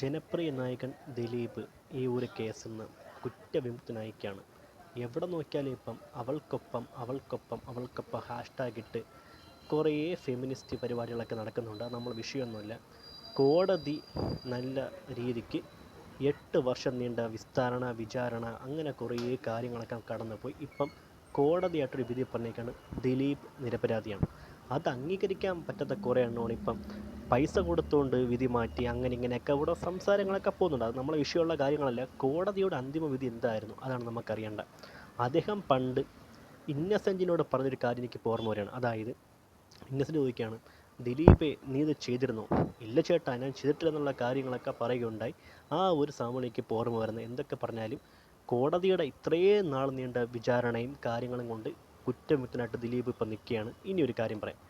ജനപ്രിയ നായകൻ ദിലീപ് ഈ ഒരു കേസിൽ നിന്ന് കുറ്റവിമുക്തനായിരിക്കുകയാണ്. എവിടെ നോക്കിയാലും ഇപ്പം അവൾക്കൊപ്പം അവൾക്കൊപ്പം അവൾക്കൊപ്പം ഹാഷ്ടാഗ് ഇട്ട് കുറേ ഫെമിനിസ്റ്റ് പരിപാടികളൊക്കെ നടക്കുന്നുണ്ട്. നമ്മൾ വിഷയമൊന്നുമില്ല. കോടതി നല്ല രീതിക്ക് എട്ട് വർഷം നീണ്ട വിസ്താരണ വിചാരണ അങ്ങനെ കുറേ കാര്യങ്ങളൊക്കെ കടന്നുപോയി. ഇപ്പം കോടതിയായിട്ടൊരു വിധി പറഞ്ഞേക്കാണ് ദിലീപ് നിരപരാധിയാണ്. അത് അംഗീകരിക്കാൻ പറ്റാത്ത കുറേ എണ്ണമാണ്. ഇപ്പം പൈസ കൊടുത്തുകൊണ്ട് വിധി മാറ്റി അങ്ങനെ ഇങ്ങനെയൊക്കെ ഇവിടെ സംസാരങ്ങളൊക്കെ പോകുന്നുണ്ട്. അത് നമ്മളെ വിഷയമുള്ള കാര്യങ്ങളല്ല. കോടതിയുടെ അന്തിമ വിധി എന്തായിരുന്നു? അതാണ് നമുക്കറിയേണ്ടത് അദ്ദേഹം പണ്ട് ഇന്നസെന്റിനോട് പറഞ്ഞൊരു കാര്യം എനിക്ക് ഓർമ്മ വരികയാണ്. അതായത് ഇന്നസെന്റ് ചോദിക്കുകയാണ് ദിലീപേ നീ ഇത് ചെയ്തിരുന്നോ? ഇല്ല ചേട്ടാ ഞാൻ ചെയ്തിട്ടില്ല എന്നുള്ള കാര്യങ്ങളൊക്കെ പറയുകയുണ്ടായി. ആ ഒരു സമയം എനിക്ക് ഓർമ്മ വരുന്നത്. എന്തൊക്കെ പറഞ്ഞാലും കോടതിയുടെ ഇത്രയും നാൾ നീണ്ട വിചാരണയും കാര്യങ്ങളും കൊണ്ട് കുറ്റമുക്തനായിട്ട് ദിലീപ് ഇപ്പം നിൽക്കുകയാണ്. ഇനി ഒരു കാര്യം പറയാം.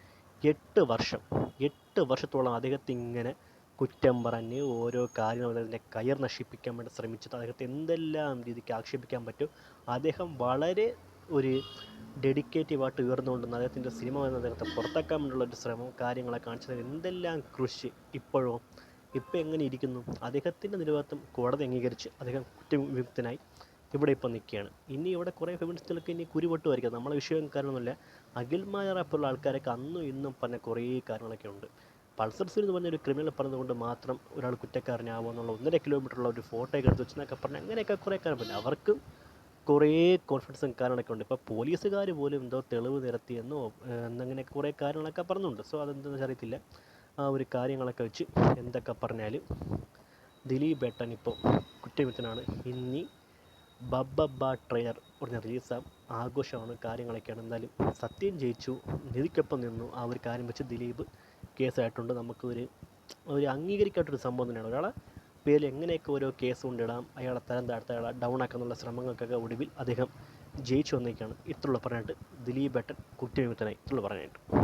എട്ട് വർഷം എട്ട് വർഷത്തോളം അദ്ദേഹത്തെ ഇങ്ങനെ കുറ്റം പറഞ്ഞ് ഓരോ കാര്യങ്ങൾ അദ്ദേഹത്തിന്റെ കയർ നശിപ്പിക്കാൻ വേണ്ടി ശ്രമിച്ചത് അദ്ദേഹത്തെ എന്തെല്ലാം രീതിക്ക് ആക്ഷേപിക്കാൻ പറ്റും അദ്ദേഹം വളരെ ഒരു ഡെഡിക്കേറ്റീവായിട്ട് ഉയർന്നുകൊണ്ടിരുന്ന അദ്ദേഹത്തിന്റെ സിനിമ എന്ന അദ്ദേഹത്തെ പുറത്താക്കാൻ വേണ്ടിയുള്ള ഒരു ശ്രമം കാര്യങ്ങളെ കാണിച്ചത് എന്തെല്ലാം കൃഷി ഇപ്പോഴോ ഇപ്പോൾ എങ്ങനെ ഇരിക്കുന്നു അദ്ദേഹത്തിന്റെ നിലവാരത്വം കോടതി അംഗീകരിച്ച് അദ്ദേഹം കുറ്റവിമുക്തനായി. ഇവിടെ ഇപ്പോൾ നിൽക്കുകയാണ്. ഇനി ഇവിടെ കുറേ ഫെമിനിസ്റ്റുകൾക്ക് ഇനി കുരുപൊട്ടുമായിരിക്കും. നമ്മളെ വിഷയം കാരണമൊന്നുമില്ല അഖിൽ മായറപ്പുള്ള ആൾക്കാരൊക്കെ അന്നും ഇന്നും പറഞ്ഞ കുറേ കാര്യങ്ങളൊക്കെ ഉണ്ട്. പൾസർ സിൽ എന്ന് പറഞ്ഞൊരു ക്രിമിനൽ പറഞ്ഞതുകൊണ്ട് മാത്രം ഒരാൾ കുറ്റക്കാരനാവുക എന്നുള്ള ഒന്നര കിലോമീറ്ററുള്ള ഒരു ഫോട്ടോ ഒക്കെ എടുത്ത് വെച്ചെന്നൊക്കെ പറഞ്ഞ് അങ്ങനെയൊക്കെ കുറേ കാര്യം അവർക്കും കുറേ കോൺഫിഡൻസും കാര്യങ്ങളൊക്കെ ഉണ്ട്. ഇപ്പോൾ പോലീസുകാർ പോലും എന്തോ തെളിവ് നിരത്തിയെന്നോ എന്നങ്ങനെ കുറേ കാര്യങ്ങളൊക്കെ പറഞ്ഞുണ്ട്. സോ അതെന്താണെന്ന് അറിയത്തില്ല. ആ ഒരു കാര്യങ്ങളൊക്കെ വെച്ച് എന്തൊക്കെ പറഞ്ഞാലും ദിലീപ് ഏട്ടൻ ഇപ്പോൾ കുറ്റകൃത്യനാണ് ഇനി ബബ്ബ ട്രെയർ ഉടനെ റിലീസാം ആഘോഷമാണ് കാര്യങ്ങളൊക്കെയാണ്. എന്തായാലും സത്യം ജയിച്ചു നിധിക്കൊപ്പം നിന്നു. ആ ഒരു കാര്യം വെച്ച് ദിലീപ് കേസായിട്ടുണ്ട്. നമുക്ക് ഒരു അംഗീകരിക്കാത്തൊരു സംഭവം തന്നെയാണ്. ഒരാളെ പേരിൽ എങ്ങനെയൊക്കെ ഓരോ കേസ് കൊണ്ടിടാം അയാളെ തരം താഴ്ത്ത അയാളെ ഡൗൺ ആക്കാനുള്ള ശ്രമങ്ങൾക്കൊക്കെ ഒടുവിൽ അദ്ദേഹം ജയിച്ചു വന്നേക്കാണ് ഇത്രയുള്ള പറഞ്ഞിട്ട് ദിലീപ് ഏട്ടൻ കുറ്റവിമുക്തനായി. ഇത്രയുള്ള പറയാനായിട്ട്